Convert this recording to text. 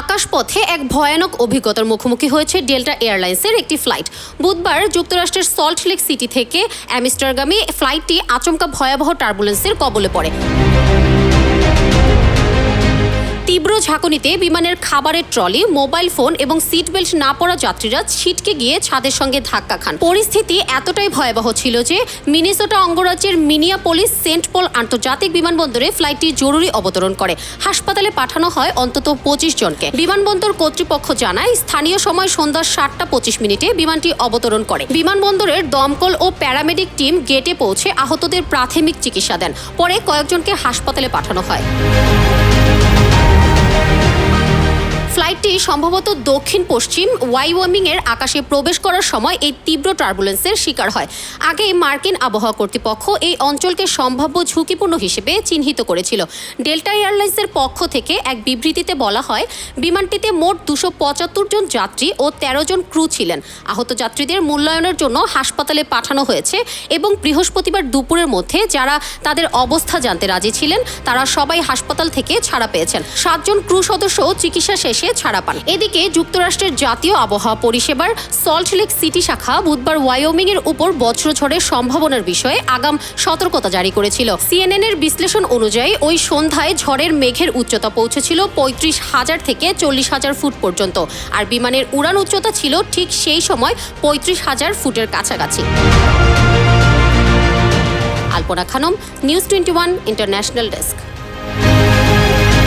আকাশপথে এক ভয়ানক অভিজ্ঞতার মুখোমুখি হয়েছে ডেল্টা এয়ারলাইন্সের একটি ফ্লাইট। বুধবার যুক্তরাষ্ট্রের সল্ট লেক সিটি থেকে অ্যামিস্টারগামী ফ্লাইটটি আচমকা ভয়াবহ টার্বুলেন্সের কবলে পড়ে। তীব্র ঝাঁকুনিতে বিমানের খাবারের ট্রলি, মোবাইল ফোন এবং সিট বেল্ট না পরা যাত্রীরা ছিটকে গিয়ে ছাদের সঙ্গে ধাক্কা খান। পরিস্থিতি এতটাই ভয়াবহ ছিল যে মিনিসোটা অঙ্গরাজ্যের মিনিয়াপোলিস সেন্ট পল আন্তর্জাতিক বিমানবন্দরে ফ্লাইটটি জরুরি অবতরণ করে। হাসপাতালে পাঠানো হয় অন্তত পঁচিশ জনকে। বিমানবন্দর কর্তৃপক্ষ জানায়, স্থানীয় সময় সন্ধ্যা সাতটা পঁচিশ মিনিটে বিমানটি অবতরণ করে। বিমানবন্দরের দমকল ও প্যারামেডিক টিম গেটে পৌঁছে আহতদের প্রাথমিক চিকিৎসা দেন। পরে কয়েকজনকে হাসপাতালে পাঠানো হয়। সম্ভবত দক্ষিণ পশ্চিম ওয়াইওয়ামিং এর আকাশে প্রবেশ করার সময় এই তীব্র টার্বুলেন্সের শিকার হয়। আগে মার্কিন আবহাওয়া কর্তৃপক্ষ এই অঞ্চলকে সম্ভাব্য ঝুঁকিপূর্ণ হিসেবে চিহ্নিত করেছিল। ডেল্টা এয়ারলাইন্সের পক্ষ থেকে এক বিবৃতিতে বলা হয়, বিমানটিতে মোট দুশো পঁচাত্তর জন যাত্রী ও তেরো জন ক্রু ছিলেন। আহত যাত্রীদের মূল্যায়নের জন্য হাসপাতালে পাঠানো হয়েছে এবং বৃহস্পতিবার দুপুরের মধ্যে যারা তাদের অবস্থা জানতে রাজি ছিলেন, তারা সবাই হাসপাতাল থেকে ছাড়া পেয়েছেন। সাতজন ক্রু সদস্য চিকিৎসা শেষে ছাড়া পান এদিকে যুক্তরাষ্ট্রের জাতীয় আবহাওয়া পরিষেবার সল্ট লেক সিটি শাখা বুধবার ওয়াইওমিং এর উপর বজ্রঝড়ের সম্ভাবনার বিষয়ে আগাম সতর্কতা জারি করেছিল। সিএনএন এর বিশ্লেষণ অনুযায়ী ওই সন্ধ্যায় ঝড়ের মেঘের উচ্চতা পৌঁছেছিল পঁয়ত্রিশ হাজার থেকে চল্লিশ হাজার ফুট পর্যন্ত, আর বিমানের উড়ান উচ্চতা ছিল ঠিক সেই সময় পঁয়ত্রিশ হাজার ফুটের কাছাকাছি। Alpana Khanam, news twenty one international desk.